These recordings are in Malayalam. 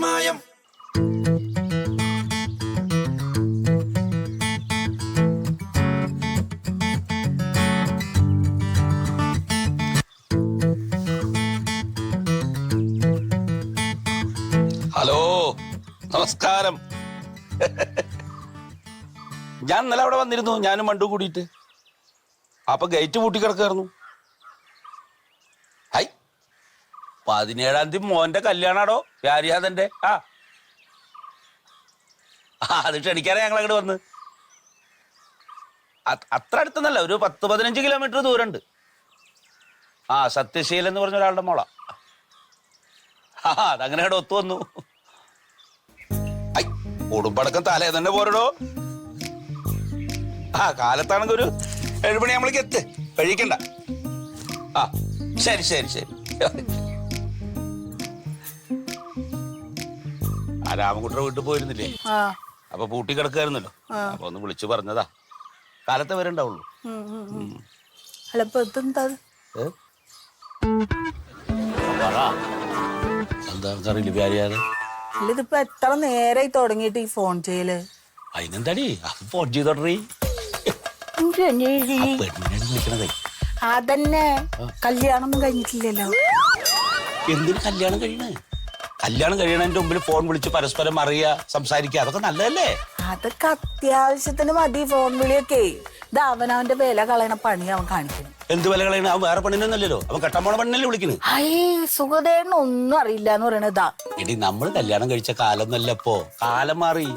പാരിമായം ഹലോ നമസ്കാരം. ഞാൻ ഇന്നലെ അവിടെ വന്നിരുന്നു ഞാനും മണ്ടു കൂടിയിട്ട്. അപ്പൊ ഗേറ്റ് പൂട്ടി കിടക്കായിരുന്നു പതിനേഴാം തീയതി മോന്റെ കല്യാണാടോ? വ്യാരിയാതന്റെ ആ. അത് ക്ഷണിക്കാനാ ഞങ്ങൾ അങ്ങോട്ട് വന്ന്. അത്ര അടുത്തൊന്നല്ല ഒരു പത്ത് പതിനഞ്ച് കിലോമീറ്റർ ദൂരമുണ്ട്. ആ സത്യശീൽ എന്ന് പറഞ്ഞ ഒരാളുടെ മോള. ആ അതങ്ങനെ അവിടെ ഒത്തു വന്നു. ഐ ഉടുമ്പടക്കം തലേ തന്നെ പോരടോ. ആ കാലത്താണെങ്കിൽ ഒരു ഏഴുമണി നമ്മളേക്ക് എത്ത്. കഴിക്കണ്ട ആ ശരി ശരി ശരി. ആ രാമൻകുട്ടിയുടെ വീട്ടിൽ പോയിരുന്നില്ലേ? അപ്പൊ പൂട്ടി കിടക്കായിരുന്നല്ലോ അപ്പൊ ഒന്ന് വിളിച്ചു പറഞ്ഞതാ. കാലത്തെ വരെ ഉണ്ടാവുള്ളൂ ഇതിപ്പോ എത്ര നേരായി തുടങ്ങിയിട്ട് ഈ ഫോൺ ചെയ്യൽ? അതിനെന്താടി? അത് ഫോൺ ചെയ്തോട്ടീ എന്തിനാ ഈ- പെണ്ണിനാണ് അതന്നെ. കല്യാണം ഒന്നും കഴിഞ്ഞിട്ടില്ലല്ലോ. എന്തിന് കല്യാണം കഴിയണേ? കല്യാണം കഴിയണതിന്റെ മുമ്പിൽ ഫോൺ വിളിച്ച് പരസ്പരം അറിയുക സംസാരിക്കുക അതൊക്കെ നല്ലതല്ലേ? അതൊക്കെ അത്യാവശ്യത്തിന് മതി ഫോൺ വിളിയൊക്കെ. ഇത് അവനവന്റെ വില കളയണ പണി അവൻ കാണിക്കുന്നു എന്ത് വില കളയണ? അവൻ വേറെ പണിനൊന്നല്ലോ അവൻ കെട്ടാൻ പോണ വിളിക്കുന്നു വിളിക്കുന്നത് അയ്യേ സുഖദേണ്ണ ഒന്നും അറിയില്ല എന്ന് പറയണതാ എടി നമ്മൾ കല്യാണം കഴിച്ച കാലം ഇപ്പോ. കാലം മാറി.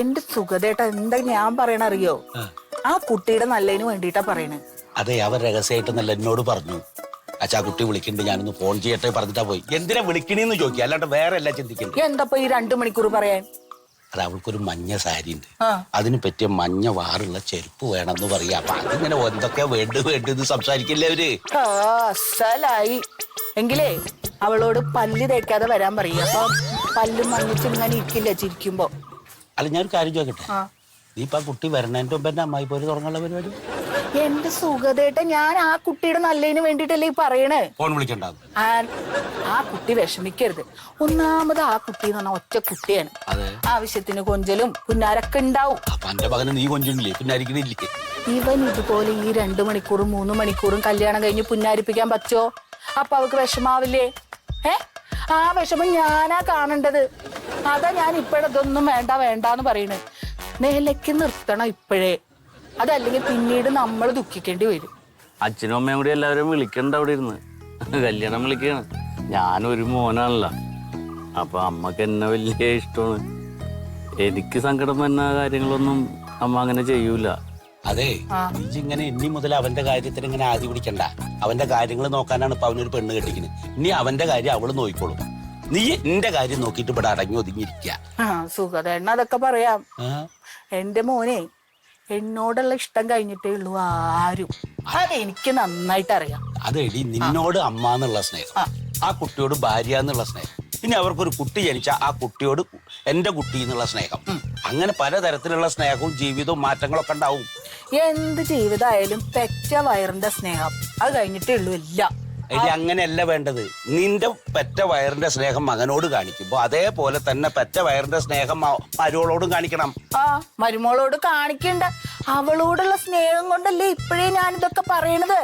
എന്റെ സുഖദേട്ട എന്താ ഞാൻ പറയണ അറിയോ? ആ. കുട്ടിയുടെ നല്ലതിന് വേണ്ടിയിട്ടാ പറയണേ. അതെ അവൻ രഹസ്യമായിട്ട് നല്ല എന്നോട് പറഞ്ഞു. അച്ഛാ കുട്ടി വിളിക്കുന്നുണ്ട് ഞാനൊന്ന് ഫോൺ ചെയ്യട്ടെ പറഞ്ഞിട്ടാ പോയി. എന്തിനാ വിളിക്കണേന്ന് ചോദിക്കുക? അല്ലാണ്ട് വേറെ അല്ല ചിന്തിക്കുന്നു എന്താ ഈ രണ്ടു മണിക്കൂർ പറയാൻ? അത് അവൾക്കൊരു മഞ്ഞ സാരി ഉണ്ട്. അതിന് പറ്റിയ മഞ്ഞ വാറുള്ള ചെരുപ്പ് വേണമെന്ന് പറയാ. അപ്പൊ അതിങ്ങനെ എന്തൊക്കെ വേണ്ട വേണ്ടത് സംസാരിക്കില്ലേ അവർ? അസലായി. എങ്കിലേ അവളോട് പല്ല് തേക്കാതെ വരാൻ പറയും. അപ്പൊ പല്ല് മഞ്ഞിച്ച് ഇങ്ങനെ ഇരിക്കില്ല ചിരിക്കുമ്പോ? അല്ല ഞാനൊരു കാര്യം ചോദിക്കട്ടെ? നീ ഇപ്പൊ ആ കുട്ടി വരണേന്റെ മുമ്പ് എന്നെ അമ്മായി പോലെ തുടങ്ങാനുള്ള പരിപാടി? എന്റെ സുഖതേട്ട ഞാൻ ആ കുട്ടിയുടെ നല്ലതിന് വേണ്ടിട്ടല്ലേ ഈ പറയണേ? ഫോൺ വിളിക്കണ്ട ആ ആ കുട്ടി വിഷമിക്കരുത്. ഒന്നാമത് ആ കുട്ടി എന്ന് പറഞ്ഞാൽ ഒറ്റ കുട്ടിയാണ്. ആവശ്യത്തിന് കൊഞ്ചലും പുന്നാരൊക്കെ ഉണ്ടാവും. അപ്പൊ എന്റെ മകന് നീ കൊഞ്ചില്ലേ ഇവൻ ഇതുപോലെ ഈ രണ്ടു മണിക്കൂറും മൂന്ന് മണിക്കൂറും കല്യാണം കഴിഞ്ഞ് പുന്നാരിപ്പിക്കാൻ പറ്റോ അപ്പൊ അവക്ക് വിഷമാവില്ലേ? ഏ? ആ വിഷമം ഞാനാ കാണേണ്ടത്. അതാ ഞാൻ ഇപ്പോഴതൊന്നും വേണ്ട വേണ്ടാന്ന് പറയണേ. നിലയ്ക്ക് നിർത്തണം ഇപ്പോഴേ. അതല്ലെങ്കിൽ പിന്നീട് നമ്മൾ ദുഃഖിക്കേണ്ടി വരും. അച്ഛനും അമ്മയും കൂടി എല്ലാവരും വിളിക്കണ്ട അവിടെ ഇരുന്ന്. കല്യാണം വിളിക്കാണ്. ഞാനൊരു മോനാണല്ലോ. അപ്പൊ അമ്മയ്ക്ക് എന്നെ വലിയ ഇഷ്ടമാണ്. എനിക്ക് സങ്കടം വന്ന കാര്യങ്ങളൊന്നും അമ്മ അങ്ങനെ ചെയ്യൂല. അതെ നീ ഇങ്ങനെ ഇനി മുതൽ അവന്റെ കാര്യത്തിന് ഇങ്ങനെ ആദ്യ പിടിക്കണ്ട. അവന്റെ കാര്യങ്ങൾ നോക്കാനാണ് ഇപ്പൊ അവനൊരു പെണ്ണ് കെട്ടിക്കുന്നത് ഇനി അവന്റെ കാര്യം അവൾ നോക്കിക്കോളും. നീ എന്റെ കാര്യം നോക്കിട്ട് ഇവിടെ അടങ്ങി ഒതുങ്ങിയിരിക്കുക ആ സുഖതേണ്ണ അതൊക്കെ പറയാം? എന്റെ മോനെ എന്നോടുള്ള ഇഷ്ടം കഴിഞ്ഞിട്ടേ ഉള്ളൂ ആരും. അതെനിക്ക് നന്നായിട്ട് അറിയാം. അത് എടി നിന്നോട് അമ്മ എന്നുള്ള സ്നേഹം. ആ. കുട്ടിയോട് ഭാര്യ എന്നുള്ള സ്നേഹം. പിന്നെ അവർക്കൊരു കുട്ടി ജനിച്ച ആ കുട്ടിയോട് എന്റെ കുട്ടി എന്നുള്ള സ്നേഹം. അങ്ങനെ പലതരത്തിലുള്ള സ്നേഹവും ജീവിതവും മാറ്റങ്ങളൊക്കെ ഉണ്ടാവും. എന്ത് ജീവിതമായാലും പെറ്റ വയറിന്റെ സ്നേഹം. അത് കഴിഞ്ഞിട്ടേ ഉള്ളൂ എല്ലാം. എടി അങ്ങനെയല്ല വേണ്ടത്. നിന്റെ പെറ്റ വയറിന്റെ സ്നേഹം മകനോട് കാണിക്കുമ്പോ അതേപോലെ തന്നെ പെറ്റ വയറിന്റെ സ്നേഹം മരുമോളോടും മരുവളോടും കാണിക്കണം. ആ മരുമോളോട് കാണിക്കണ്ട. അവളോടുള്ള സ്നേഹം കൊണ്ടല്ലേ ഇപ്പോഴേ ഞാൻ ഇതൊക്കെ പറയണത്?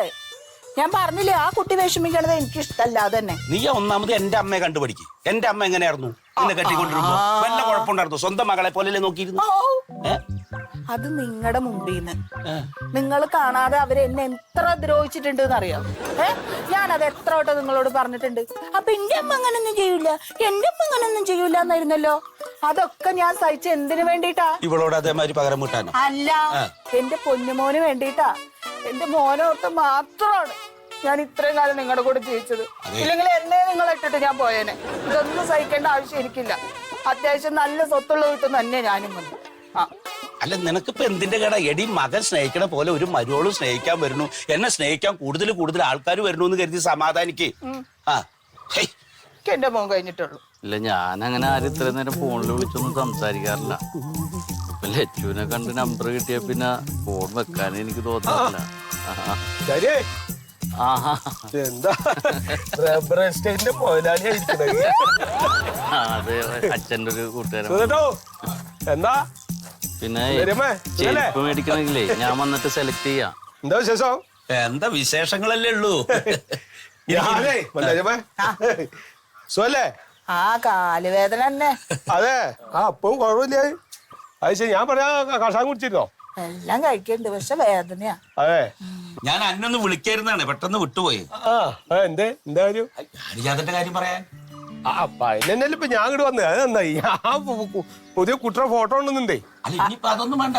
ഞാൻ പറഞ്ഞില്ലേ ആ കുട്ടി വിഷമിക്കണത് എനിക്ക് ഇഷ്ടമല്ല തന്നെ. നീ ഒന്നാമത് എന്റെ അമ്മയെ കണ്ടുപിടിക്കും. എന്റെ അമ്മ എങ്ങനെയായിരുന്നു? എന്നെ കെട്ടിക്കൊണ്ടിരുമ്പോ വല്ല കുഴപ്പമുണ്ടായിരുന്നു? സ്വന്തം മകളെ പോലെ നോക്കിയിരുന്നു? അത് നിങ്ങളുടെ മുമ്പിൽ നിന്ന് നിങ്ങൾ കാണാതെ അവർ എന്നെ എത്ര ദ്രോഹിച്ചിട്ടുണ്ട് അറിയാം ഏ? ഞാൻ അത് എത്ര വട്ടം നിങ്ങളോട് പറഞ്ഞിട്ടുണ്ട്. അപ്പൊ എന്റെ അമ്മ അങ്ങനൊന്നും ചെയ്യൂല. എന്റെ അമ്മ അങ്ങനൊന്നും ചെയ്യൂല എന്നായിരുന്നല്ലോ അതൊക്കെ ഞാൻ സഹിച്ച എന്തിനു വേണ്ടിട്ടാ ഇവളോട് അതേമാതിരി പകരം വീട്ടാനോ അല്ല എന്റെ പൊന്നുമോന് വേണ്ടിട്ടാ എന്റെ മോനോർത്ത് മാത്രമാണ് ഞാൻ ഇത്രയും കാലം നിങ്ങളുടെ കൂടെ ജീവിച്ചത്. ഇല്ലെങ്കിൽ എന്നെ നിങ്ങൾ ഇട്ടിട്ട് ഞാൻ പോയേനെ. ഇതൊന്നും സഹിക്കേണ്ട ആവശ്യം എനിക്കില്ല. അത്യാവശ്യം നല്ല സ്വത്തുള്ള വീട്ടിൽ നിന്ന് തന്നെ ഞാനും വന്നു. ആ. അല്ല നിനക്കിപ്പോ എന്തിന്റെ കട? എടി മകൻ സ്നേഹിക്കണ പോലെ ഒരു മരുവോളും സ്നേഹിക്കാൻ വരുന്നു എന്നെ സ്നേഹിക്കാൻ കൂടുതൽ കൂടുതൽ ആൾക്കാർ വരുന്നു എന്ന് കരുതി സമാധാനിക്ക് ആ എന്റെ മോൻ കഴിഞ്ഞിട്ടുള്ളൂ. ഇല്ല ഞാൻ അങ്ങനെ ആരും ഇത്ര നേരം ഫോണിൽ വിളിച്ചൊന്നും സംസാരിക്കാറില്ല. ഇപ്പൊ ലച്ചുവിനെ കണ്ട് നമ്പർ കിട്ടിയ പിന്നെ ഫോൺ വെക്കാൻ എനിക്ക് തോന്നാറില്ല. എന്താ? റബ്ബർ എസ്റ്റേറ്റിന്റെ മുതലാളിയായിരിക്കണേ അത് അച്ഛന്റെ ഒരു കൂട്ടുകാരൻ. എന്താ? പിന്നെ വരുമേ സുഖല്ലേ ചെരുപ്പ് മേടിക്കണമെങ്കിലേ ഞാൻ വന്നിട്ട് സെലക്ട് ചെയ്യാം. എന്താ വിശേഷം? എന്താ വിശേഷങ്ങളല്ലേ ഉള്ളൂ? ഞാനേ മന്ദാരമേ സുഖല്ലേ? ആ കാലുവേദന തന്നെ. അതെ. ആ അപ്പവും കുഴപ്പമില്ല. അത് ശരി ഞാൻ പറയാ കഷായം കുടിച്ചിരുന്നോ? എല്ലാം കഴിക്കണ്ട് പക്ഷെ വേദനയാ. അതെ. ഞാൻ അന്നൊന്ന് വിളിക്കായിരുന്നാണ് പെട്ടെന്ന് വിട്ടുപോയി. ആ അതെ എന്തേ? എന്താ കാര്യം? ഹരിജാതന്റെ കാര്യം പറയാൻ. അതിനല്ലേ ഇപ്പൊ ഞാൻ ഇങ്ങോട്ട് വന്നത് അത് നന്നായി. ഞാൻ പു- പു- പുതിയ കുട്ടിയുടെ ഫോട്ടോ ഉണ്ടെന്നുണ്ടേ. അല്ല ഇനിയിപ്പോ അതൊന്നും വേണ്ട.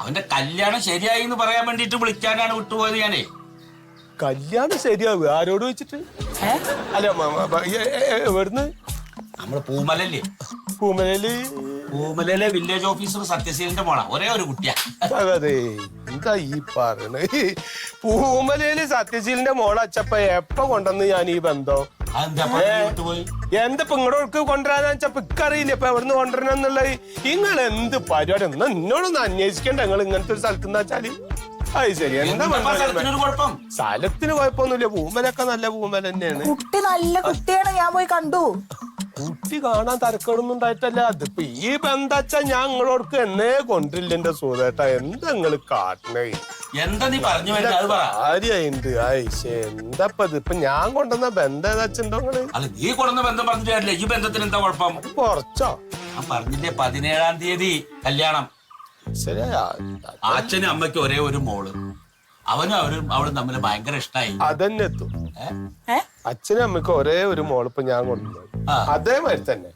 അവന്റെ കല്യാണം ശരിയായി എന്ന് പറയാൻ വേണ്ടിട്ട് വിളിക്കാനാണ് വിട്ടുപോയത് ഞാനേ. കല്യാണം ശരിയാവുക? ആരോട് വെച്ചിട്ട്? അല്ല എവിടുന്ന്? നമ്മൾ പൂമലല്ലേ? പൂമലയിൽ. പൂമലയിലെ വില്ലേജ് ഓഫീസർ സത്യശീലന്റെ മോളാ. ഒരേ ഒരു കുട്ടിയാ. അതെ എന്താ ഈ പൂമലയിൽ സത്യശീലിന്റെ മോളച്ചപ്പ എപ്പ കൊണ്ടുവന്ന് ഞാൻ ഈ ബന്ധം? എന്താ ഇങ്ങോട്ട് കൊണ്ടുവരാന്ന് വെച്ചപ്പോ ഇക്കറിയില്ല ഇപ്പൊ എവിടുന്ന് കൊണ്ടുവരണം എന്നുള്ളത്? നിങ്ങൾ എന്ത് പരിപാടി? എന്നാ എന്നോടൊന്ന് അന്വേഷിക്കണ്ട. നിങ്ങൾ ഇങ്ങനത്തെ ഒരു സ്ഥലത്ത് എന്ന് വെച്ചാൽ. അത് ശരി. എന്താ എന്താ സ്ഥലത്തിന് കുഴപ്പമൊന്നുമില്ല. പൂമലൊക്കെ നല്ല പൂമല തന്നെയാണ് കുട്ടി നല്ല കുട്ടിയാണ്. ഞാൻ പോയി കണ്ടു. കുട്ടി കാണാൻ തരക്കേടൊന്നും ഉണ്ടായിട്ടല്ല. അതിപ്പോ ഈ ബന്ധച്ച ഞാൻ നിങ്ങളോടക്ക് എന്നേ കൊണ്ടില്ല എന്റെ സുഹൃത്തേട്ടാ എന്താ നിങ്ങൾ കാട്ടണേ? എന്താ നീ പറഞ്ഞു ഇത് ഇപ്പൊ ഞാൻ കൊണ്ടുവന്ന ബന്ധം ഏതാച്ചുണ്ടോ അല്ല നീ കൊണ്ടുവന്ന ബന്ധം പറഞ്ഞു കാര്യമില്ല. ഈ ബന്ധത്തിന് എന്താ കുഴപ്പം? കുറച്ചോ? ഞാൻ പറഞ്ഞില്ലേ പതിനേഴാം തീയതി കല്യാണം. ശരിയാ അച്ഛനും അമ്മയ്ക്ക് ഒരേ ഒരു മോൾ. അവനും അവരും അവളും തമ്മിൽ ഭയങ്കര ഇഷ്ടായി. അതന്നെ എത്തും അച്ഛനും അമ്മയ്ക്ക് ഒരേ ഒരു മോളിപ്പോ ഞാൻ കൊണ്ടുപോയി. അതേമാതിരി തന്നെ.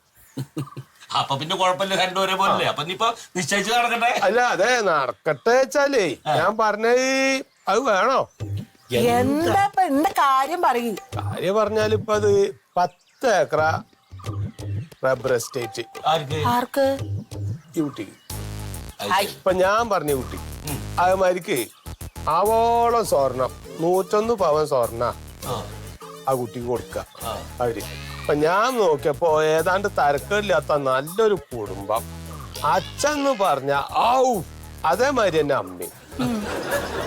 അപ്പൊ പിന്നെ കുഴപ്പമില്ല രണ്ടും ഒരേ പോലെ അപ്പൊ നീ ഇപ്പൊ നിശ്ചയിച്ച് നടക്കട്ടെ? അല്ല അതെ നടക്കട്ടെ വെച്ചാലേ ഞാൻ പറഞ്ഞ അത് വേണോ? എന്താ ഇപ്പൊ എന്താ കാര്യം പറയും? കാര്യം പറഞ്ഞാൽ ഇപ്പൊ അത് പത്ത് ഏക്കറ റബ്ബർ എസ്റ്റേറ്റ്. ആർക്ക്? ആർക്ക്? ഈ കുട്ടിക്ക്. ഇപ്പൊ ഞാൻ പറഞ്ഞ കുട്ടി അതുമാതിരിക്ക് ആവോളം സ്വർണം. നൂറ്റൊന്ന് പവൻ സ്വർണ ആ, കുട്ടിക്ക് കൊടുക്ക. അവർ അപ്പൊ ഞാൻ നോക്കിയപ്പോ ഏതാണ്ട് തരക്കേടില്ലാത്ത നല്ലൊരു കുടുംബം. അച്ഛന്ന് പറഞ്ഞ ഔ അതേമാതിരി തന്നെ അമ്മയും.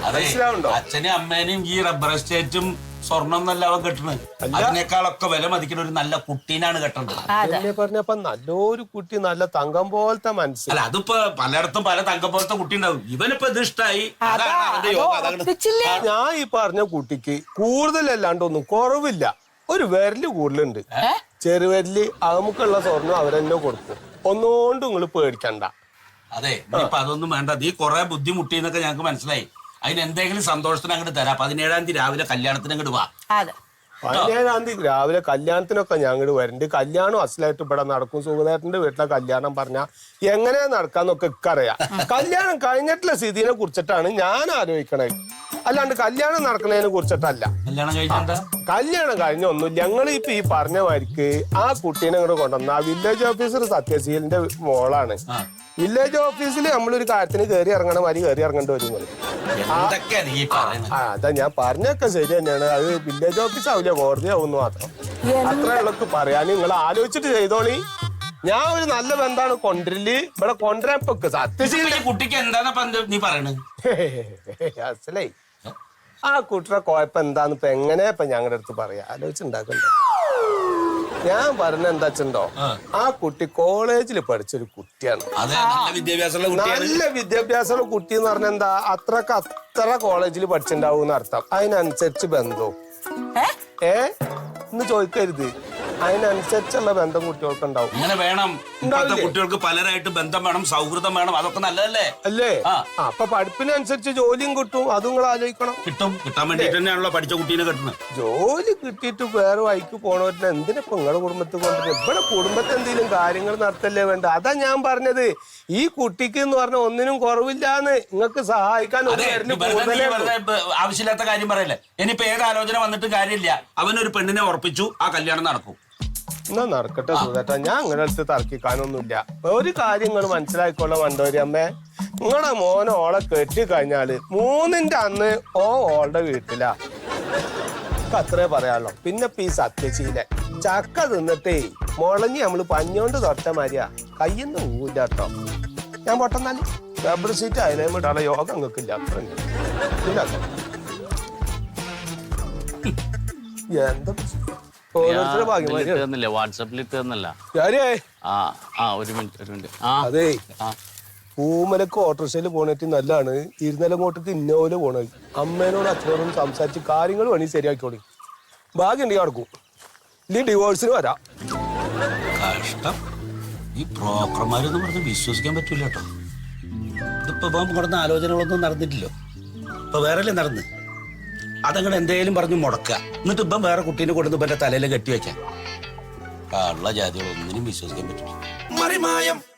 മനസ്സിലാവുണ്ടോ? അച്ഛനും അമ്മേനെയും ഈ റബ്ബർ എസ്റ്റേറ്റും സ്വർണം എന്നല്ല അവൻ കെട്ടണത് അതിനേക്കാളൊക്കെ വില മതിക്കുന്ന ഒരു നല്ല കുട്ടീനാണ് കെട്ടേണ്ടത് എന്നെ പറഞ്ഞപ്പോ നല്ലൊരു കുട്ടി നല്ല തങ്കം പോലത്തെ മനസ്സ് അല്ല അതിപ്പോ പലയിടത്തും പല തങ്കം പോലത്തെ കുട്ടി ഉണ്ടാവും ഇവനിപ്പോ ഇത് ഇഷ്ടായി. അതാ അതാണ്. അവന്റെ യോഗ ഞാൻ ഈ പറഞ്ഞ കുട്ടിക്ക് കൂടുതലല്ലാണ്ട് ഒന്നും കുറവില്ല. ഒരു വിരൽ കൂടുതലുണ്ട്. ചെറുവിരൽ അമുക്കുള്ള സ്വർണം അവരെന്നെ കൊടുക്കും. ഒന്നുകൊണ്ടും നിങ്ങൾ പേടിക്കണ്ട. അതെ ഇനിയിപ്പൊ അതൊന്നും വേണ്ട. നീ കൊറേ ബുദ്ധിമുട്ടി എന്നൊക്കെ ഞങ്ങൾക്ക് മനസ്സിലായി. അതിന് എന്തെങ്കിലും സന്തോഷത്തിന് അങ്ങോട്ട് തരാം. പതിനേഴാം തീയതി രാവിലെ കല്യാണത്തിന് അങ്ങോട്ട് വാ. അതെ. പതിനേഴാം തീയതി രാവിലെ കല്യാണത്തിനൊക്കെ ഞാൻ ഇങ്ങോട്ട് വരണ്ട് കല്യാണം അസലായിട്ട് ഇവിടെ നടക്കും. സുഗതേട്ടന്റെ വീട്ടിലെ കല്യാണം പറഞ്ഞ എങ്ങനെ നടക്കാന്നൊക്കെ ഇക്കറിയാം. കല്യാണം കഴിഞ്ഞിട്ടുള്ള സ്ഥിതിനെ കുറിച്ചിട്ടാണ് ഞാൻ ആലോചിക്കണേ. അല്ലാണ്ട് കല്യാണം നടക്കുന്നതിനെ കുറിച്ചിട്ടല്ല. കല്യാണം കഴിഞ്ഞാ കല്യാണം ഞങ്ങൾ ഇപ്പൊ ഈ പറഞ്ഞ മാതിരിക്ക് ആ കുട്ടീനെ ഇങ്ങോട്ട് കൊണ്ടുവന്ന ആ വില്ലേജ് ഓഫീസർ സത്യശീലിന്റെ മോളാണ് വില്ലേജ് ഓഫീസിൽ നമ്മളൊരു കാര്യത്തിന് കയറി ഇറങ്ങണ മാതിരി കയറി ഇറങ്ങേണ്ടി വരും നിങ്ങൾ. എന്തൊക്കെയാ നീ പറയുന്നത് ആ അതാ ഞാൻ പറഞ്ഞൊക്കെ ശരി തന്നെയാണ്. അത് വില്ലേജ് ഓഫീസ് ആവില്ല? കോടതി ആവുന്നു മാത്രം. അത്ര ഉള്ളക്ക് പറയാൻ നിങ്ങൾ ആലോചിച്ചിട്ട് ചെയ്തോളി. ഞാൻ ഒരു നല്ല ബന്ധാണ് കൊണ്ടില്ല ഇവിടെ കൊണ്ടുവരാൻ സത്യശീല ഈ കുട്ടിക്ക് എന്താണ് എന്ത് നീ പറയണത് അസലേ ആ കുട്ടിയുടെ കുഴപ്പം എന്താന്ന് ഇപ്പൊ എങ്ങനെ ഇപ്പൊ ഞങ്ങളുടെ അടുത്ത് പറയാ? ആലോചിച്ചുണ്ടാക്കണ്ടേ ഞാൻ പറഞ്ഞ എന്താ ആ. കുട്ടി കോളേജിൽ പഠിച്ചൊരു കുട്ടിയാണ്. അതെ നല്ല വിദ്യാഭ്യാസമുള്ള കുട്ടിയാണ്. നല്ല വിദ്യാഭ്യാസമുള്ള കുട്ടി എന്ന് പറഞ്ഞ എന്താ? അത്രയ്ക്ക് അത്ര കോളേജിൽ പഠിച്ചിണ്ടാവൂന്ന് അർത്ഥം. അതിനനുസരിച്ച് ബന്ധവും. ഏ? എന്ന് ഇന്ന് ചോദിക്കരുത്. അതിനനുസരിച്ചുള്ള ബന്ധം കുട്ടികൾക്ക് ഉണ്ടാവും ഇങ്ങനെ വേണം. ഇപ്പോഴത്തെ കുട്ടികൾക്ക് പലരായിട്ട് ബന്ധം വേണം സൗഹൃദം വേണം അതൊക്കെ നല്ലതല്ലേ? അല്ലേ? അപ്പൊ പഠിപ്പിനനുസരിച്ച് ജോലിയും കിട്ടും അതും നിങ്ങൾ ആലോചിക്കണം. കിട്ടും കിട്ടാൻ വേണ്ടിട്ട് തന്നെയാണല്ലോ പഠിച്ച കുട്ടീനെ കെട്ടണം ജോലി കിട്ടിയിട്ട് വേറെ വഴിക്ക് പോണവരിനെ എന്തിനാ നിങ്ങളുടെ കുടുംബത്തിൽ കൊണ്ടുവരുന്നത്? ഇവിടെ കുടുംബത്തിൽ എന്തെങ്കിലും കാര്യങ്ങൾ നടത്തല്ലേ വേണ്ട അതാ ഞാൻ പറഞ്ഞത്. ഈ കുട്ടിക്ക് എന്ന് പറഞ്ഞ ഒന്നിനും കുറവില്ലാന്ന് നിങ്ങൾക്ക് സഹായിക്കാൻ ആവശ്യമില്ലാത്ത കാര്യം പറയല്ലേ? ഇനിയിപ്പോ ഏത് ആലോചന വന്നിട്ട് കാര്യമില്ല. അവനൊരു പെണ്ണിനെ ഉറപ്പിച്ചു ആ കല്യാണം നടക്കും. എന്നാ നടക്കട്ടെ സുധേട്ടാ. ഞാൻ നിങ്ങളുടെ അടുത്ത് തർക്കിക്കാനൊന്നുമില്ല. ഒരു കാര്യം നിങ്ങൾ മനസ്സിലാക്കിക്കോളാം വണ്ടോരി അമ്മേ. നിങ്ങളുടെ മോനെ ഓളെ കെട്ടി കഴിഞ്ഞാൽ മൂന്നിന്റെ അന്ന് ഓ ഓളുടെ വീട്ടിലാ. അത്രേ പറയാനുള്ളൂ. പിന്നെ ഇപ്പൊ ഈ സത്യശീല ചക്ക തിന്നിട്ടേ മുളഞ്ഞ് നമ്മൾ പഞ്ഞോണ്ട് തൊട്ട മാതിരിയാ. കയ്യൊന്നും ഊല്ല കേട്ടോ ഞാൻ പൊട്ടെന്നാൽ. റബ്ബർ സീറ്റ് അതിലേം വിടാനുള്ള യോഗം നിങ്ങൾക്കില്ല അത്ര എന്താ ഓരോരുത്തരുടെ ഭാഗ്യം ഇട്ട് തന്നില്ലേ? വാട്സപ്പിൽ ഇട്ട് തന്നല്ല ആ ആ ഒരു മിനിറ്റ് ഒരു മിനിറ്റ്. ആ അതേ. ആ. പൂമലക്ക് ഓട്ടോറിക്ഷയിൽ പോണേറ്റ് നല്ലതാണ് ഇരുന്നലങ്ങോട്ടേക്ക് ഇന്നോൽ പോണത്. അമ്മേനോട് അച്ഛനോടും സംസാരിച്ച് കാര്യങ്ങൾ വേണി ശരിയാക്കിക്കോളി. ഭാഗ്യം ഉണ്ടെങ്കിൽ നടക്കും. ഇനി ഡിവോഴ്സിന് വരാം. കഷ്ടം. ഈ ബ്രോക്കർമാരെന്ന് പറഞ്ഞ് വിശ്വസിക്കാൻ പറ്റൂല കേട്ടോ. ഇതിപ്പോ ഇപ്പം കൊടുന്ന ആലോചനകളൊന്നും നടന്നിട്ടില്ലോ. ഇപ്പൊ വേറെ നടന്ന്? അതങ്ങനെ എന്തേലും പറഞ്ഞു മുടക്കുക. എന്നിട്ട് ഇപ്പം വേറെ കുട്ടീനെ ഇപ്പം തലയിൽ കെട്ടി വെക്കാൻ. ഉള്ള ജാതികൾ ഒന്നിനും വിശ്വസിക്കാൻ പറ്റില്ല. മറിമായം.